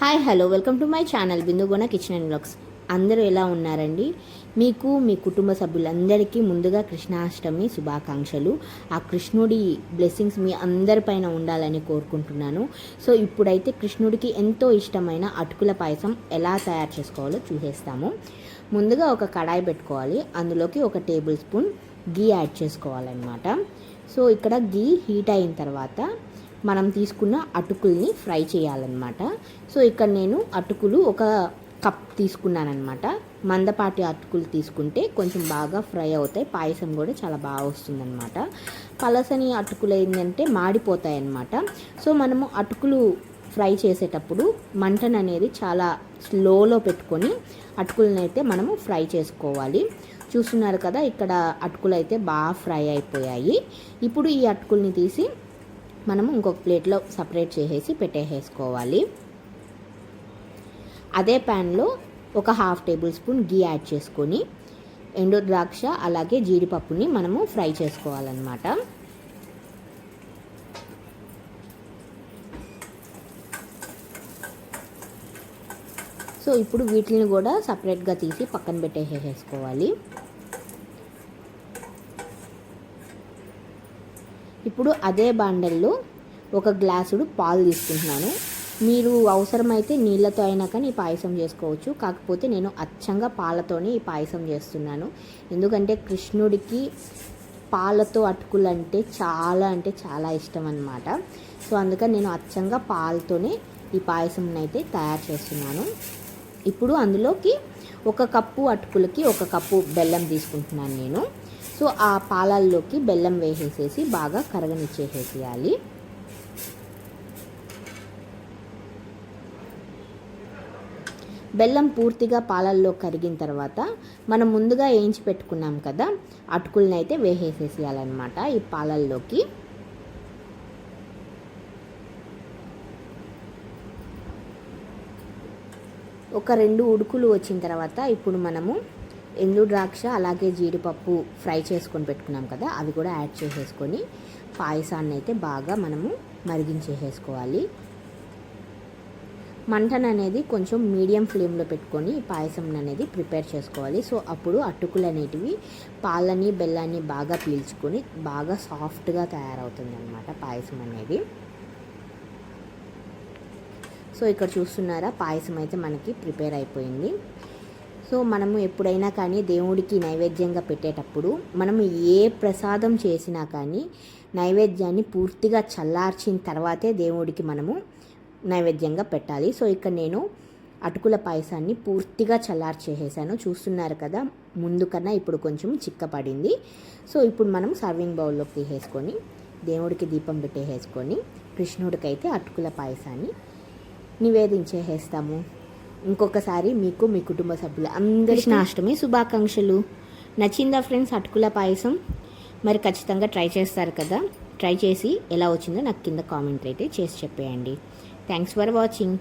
Hi hello welcome to my channel బిందుగోన kitchen and blogs అందరూ ఎలా ఉన్నారండి? మీకు మీ కుటుంబ సభ్యులందరికీ ముందుగా కృష్ణాష్టమి శుభాకాంక్షలు. ఆ కృష్ణుడి బ్లెస్సింగ్స్ మీ అందరిపైన ఉండాలని కోరుకుంటున్నాను. సో ఇప్పుడైతే కృష్ణుడికి ఎంతో ఇష్టమైన అటుకుల పాయసం ఎలా తయారు చేసుకోవాలో చూసేస్తాము. ముందుగా ఒక కడాయి పెట్టుకోవాలి. అందులోకి ఒక టేబుల్ స్పూన్ గీ యాడ్ చేసుకోవాలన్నమాట. సో ఇక్కడ గీ హీట్ అయిన తర్వాత మనం తీసుకున్న అటుకుల్ని ఫ్రై చేయాలన్నమాట. సో ఇక్కడ నేను అటుకులు ఒక కప్ తీసుకున్నానమాట మందపాటి అటుకులు తీసుకుంటే కొంచెం బాగా ఫ్రై అవుతాయి. పాయసం కూడా చాలా బాగా వస్తుందన్నమాట. పలసని అటుకులు ఏంటంటే మాడిపోతాయి అన్నమాట సో మనము అటుకులు ఫ్రై చేసేటప్పుడు మంటను అనేది చాలా స్లోలో పెట్టుకొని అటుకులను అయితే మనము ఫ్రై చేసుకోవాలి. చూస్తున్నారు కదా ఇక్కడ అటుకులు అయితే బాగా ఫ్రై అయిపోయాయి. ఇప్పుడు ఈ అటుకుల్ని తీసి మనము ఇంకొక ప్లేట్లో సపరేట్ చేసేసి పెట్టేసేసుకోవాలి. అదే ప్యాన్లో ఒక half tablespoon ghee add చేసుకొని ఎండు ద్రాక్ష అలాగే జీడిపప్పుని మనము ఫ్రై చేసుకోవాలన్నమాట. సో ఇప్పుడు వీటిని కూడా సపరేట్గా తీసి పక్కన పెట్టేసేసుకోవాలి. ఇప్పుడు అదే బాండల్లో ఒక గ్లాసుడు పాలు తీసుకుంటున్నాను. మీరు అవసరమైతే నీళ్ళతో అయినా కానీ ఈ పాయసం చేసుకోవచ్చు. కాకపోతే నేను అచ్చంగా పాలతోనే ఈ పాయసం చేస్తున్నాను. ఎందుకంటే కృష్ణుడికి పాలతో అటుకులు అంటే చాలా అంటే చాలా ఇష్టం అనమాట సో అందుకని నేను అచ్చంగా పాలతోనే ఈ పాయసం అయితే తయారు చేస్తున్నాను. ఇప్పుడు అందులోకి ఒక కప్పు అటుకులకి ఒక కప్పు బెల్లం తీసుకుంటున్నాను నేను. సో ఆ పాలల్లోకి బెల్లం వేసేసేసి బాగా కరగనిచ్చేసేసేయాలి. బెల్లం పూర్తిగా పాలల్లో కరిగిన తర్వాత మనం ముందుగా వేయించి పెట్టుకున్నాం కదా అటుకులనైతే అయితే వేసేసేసేయాలన్నమాట ఈ పాలల్లోకి. ఒక రెండు ఉడుకులు వచ్చిన తర్వాత ఇప్పుడు మనము ఎండు ద్రాక్ష అలాగే జీడిపప్పు ఫ్రై చేసుకొని పెట్టుకున్నాం కదా అవి కూడా యాడ్ చేసేసుకొని పాయసాన్ని అయితే బాగా మనము మరిగించేసేసుకోవాలి. మంటను అనేది కొంచెం మీడియం ఫ్లేమ్లో పెట్టుకొని పాయసం అనేది ప్రిపేర్ చేసుకోవాలి. సో అప్పుడు అటుకులు అనేటివి పాలని బెల్లాన్ని బాగా పీల్చుకొని బాగా సాఫ్ట్గా తయారవుతుంది అనమాట పాయసం అనేది సో ఇక్కడ చూస్తున్నారా పాయసం అయితే మనకి ప్రిపేర్ అయిపోయింది. సో మనము ఎప్పుడైనా కానీ దేవుడికి నైవేద్యంగా పెట్టేటప్పుడు మనం ఏ ప్రసాదం చేసినా కానీ నైవేద్యాన్ని పూర్తిగా చల్లార్చిన తర్వాతే దేవుడికి మనము నైవేద్యంగా పెట్టాలి. సో ఇక్కడ నేను అటుకుల పాయసాన్ని పూర్తిగా చల్లార్చేసేసాను. చూస్తున్నారు కదా ముందు కన్నా ఇప్పుడు కొంచెం చిక్కపడింది. సో ఇప్పుడు మనం సర్వింగ్ బౌల్లోకి తీసేసుకొని దేవుడికి దీపం పెట్టేసేసుకొని కృష్ణుడికైతే అటుకుల పాయసాన్ని నివేదించేసేస్తాము. ఇంకొకసారి మీకు మీ కుటుంబ సభ్యులు అందరి కృష్ణాష్టమి శుభాకాంక్షలు. నచ్చిందా ఫ్రెండ్స్ అటుకుల పాయసం? మరి ఖచ్చితంగా ట్రై చేస్తారు కదా. ట్రై చేసి ఎలా వచ్చిందో నాకు కింద కామెంట్ అయితే చేసి చెప్పేయండి. Thanks for watching